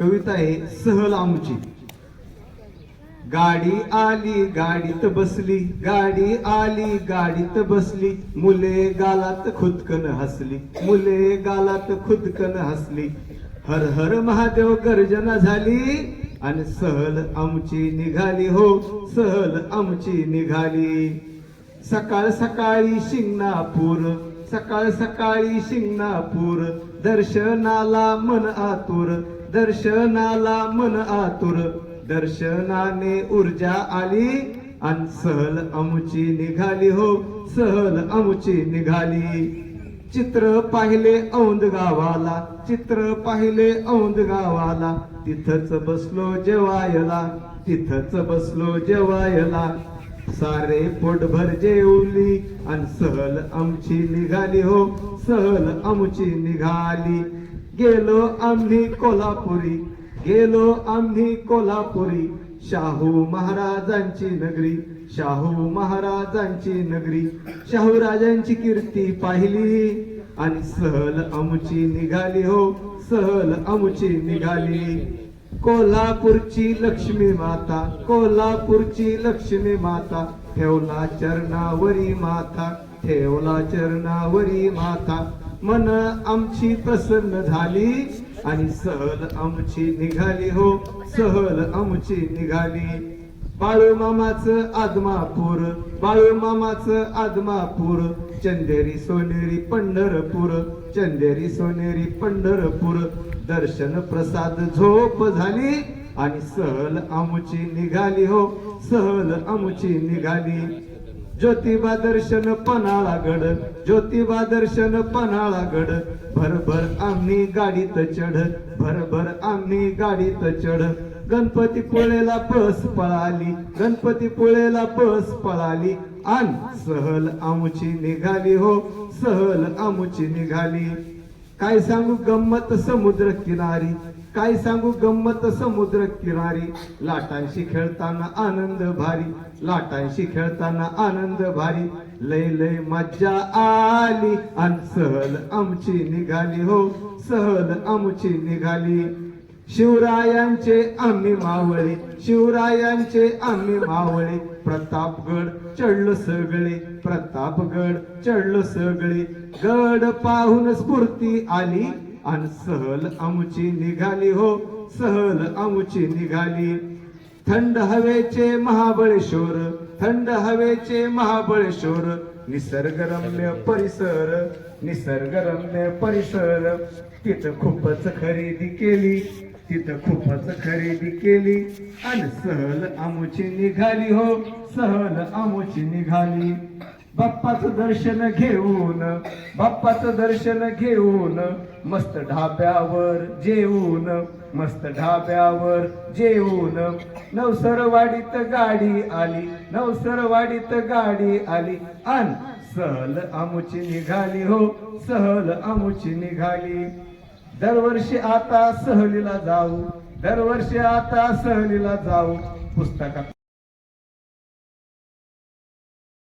कविता आहे सहल आमची गाडी आली गाडीत बसली गाडी आली गाडीत बसली मुले गालात खुदकन हसली मुले गालात खुदकन हसली. हर हर महादेव गर्जना झाली आणि सहल आमची निघाली हो सहल आमची निघाली. सकाळ सकाळी शिंगणापूर सकाळ सकाळी शिंगणापूर दर्शनाला मन आतुर दर्शनाला मन आतुर. दर्शनाने ऊर्जा आली आणि सहल आमची निघाली हो. सहल आमची निघाली. चित्र पाहिले औंद गावाला. चित्र पाहिले औंद गावाला. तिथंच बसलो जेवायला. तिथंच बसलो जेवायला. सारे पोटभर जेवली आणि सहल आमची निघाली हो. सहल आमची निघाली. गेलो आम्ही कोल्हापुरी गेलो आम्ही कोल्हापुरी शाहू महाराजांची नगरी शाहू महाराजांची नगरी शाहू राजांची कीर्ती पाहिली आणि सहल आमची निघाली हो सहल आमची निघाली. कोल्हापूरची लक्ष्मी माता कोल्हापूरची लक्ष्मी माता ठेवला चरणावरी माता ठेवला चरणावरी माता. मन आमची प्रसन्न झाली आणि सहल आमची निघाली हो सहल आमची निघाली. बाळू मामाच आदमापूर बाळू मामाच आदमापूर चंदेरी सोनेरी पंढरपूर चंदेरी सोनेरी पंढरपूर. दर्शन प्रसाद झोप झाली आणि सहल आमची निघाली हो सहल आमची निघाली. ज्योतिबा दर्शन पन्हाळा गड ज्योतिबा दर्शन पन्हाळा गड भर भरभर आम्ही गाडीत चढ भरभर आम्ही गाडीत चढ. गणपती पुळेला बस पळाली गणपती पुळेला बस पळाली. आण सहल आमची निघाली हो सहल आमची निघाली. काय सांगू गंमत समुद्र किनारी काय सांगू गंमत समुद्र किनारी? लाटांशी खेळताना आनंद भारी. लाटांशी खेळताना आनंद भारी. लय लय मज्जा आली आणि सहल आमची निघाली हो. सहल आमची निघाली. शिवरायांचे आम्ही मावळे. शिवरायांचे आम्ही मावळे. प्रतापगड चढलो सगळे. प्रतापगड चढलो सगळे. गड पाहून स्फूर्ती आली. आणि सहल आमची निघाली हो सहल आमची निघाली. थंड हवेचे महाबळेश्वर थंड हवेचे महाबळेश्वर निसर्गरम्य परिसर निसर्गरम्य परिसर. तिथं खूपच खरेदी केली तिथं खूपच खरेदी केली. आणि सहल आमची निघाली हो सहल आमची निघाली. बाप्पाचं दर्शन घेऊन बाप्पाचं दर्शन घेऊन मस्त ढाब्यावर जेवून मस्त ढाब्यावर जेवून नवसरवाडीत गाडी आली नवसरवाडीत गाडी आली. आन सहल आमुची निघाली हो सहल आमुची निघाली. दरवर्षी आता सहलीला जाऊ दरवर्षी आता सहलीला जाऊ. पुस्तकात